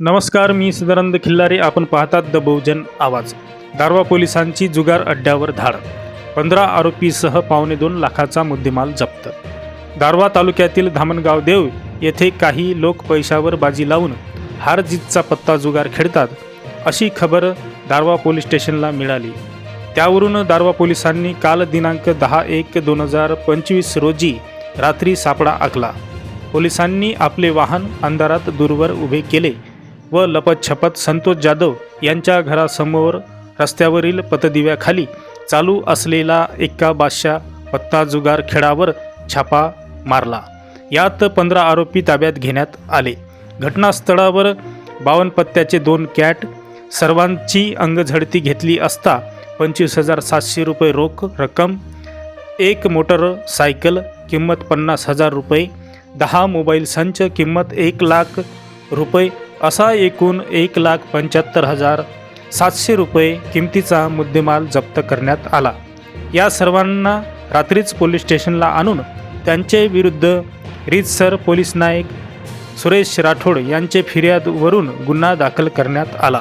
नमस्कार मी सदानंद खिल्लारे. आपण पाहतात द बहुजन आवाज. दारवा पोलिसांची जुगार अड्ड्यावर धाड. पंधरा आरोपीसह पावणे दोन लाखाचा मुद्देमाल जप्त. दारवा तालुक्यातील धामणगाव देव येथे काही लोक पैशावर बाजी लावून हारजीतचा पत्ता जुगार खेळतात अशी खबर दारवा पोलीस स्टेशनला मिळाली. त्यावरून दारवा पोलिसांनी काल दिनांक दहा एक दोन हजार पंचवीस रोजी रात्री सापळा आखला. पोलिसांनी आपले वाहन अंधारात दूरवर उभे केले. व लपतछपत संतोष जाधव यांच्या घरासमोर रस्त्यावरील पतदिव्याखाली चालू असलेला एक्का बादशाह पत्ता जुगार खेळावर छापा मारला. यात पंधरा आरोपी ताब्यात घेण्यात आले. घटनास्थळावर बावन्न पत्त्याचे दोन कॅट सर्वांची अंगझडती घेतली असता पंचवीस हजार सातशे रुपये रोख रक्कम एक मोटरसायकल किंमत पन्नास हजार रुपये दहा मोबाईल संच किंमत एक लाख रुपये असा एकूण एक लाख पंच्याहत्तर हजार सातशे रुपये किमतीचा मुद्देमाल जप्त करण्यात आला. या सर्वांना रात्रीच पोलीस स्टेशनला आणून त्यांचे विरुद्ध रीतसर पोलीस नायक सुरेश राठोड यांचे फिर्यादवरून गुन्हा दाखल करण्यात आला.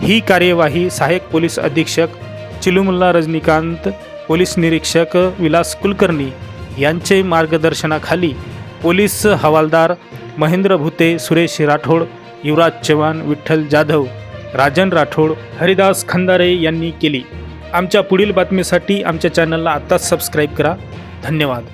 ही कार्यवाही सहाय्यक पोलीस अधीक्षक चिलुमुल्ला रजनीकांत पोलीस निरीक्षक विलास कुलकर्णी यांचे मार्गदर्शनाखाली पोलीस हवालदार महेंद्र भुते सुरेश राठोड युवराज चव्हाण विठ्ठल जाधव राजन राठोड हरिदास खंदारे यांनी केली. आमच्या पुढील बातमीसाठी आमच्या चॅनलला आत्ताच सबस्क्राईब करा. धन्यवाद.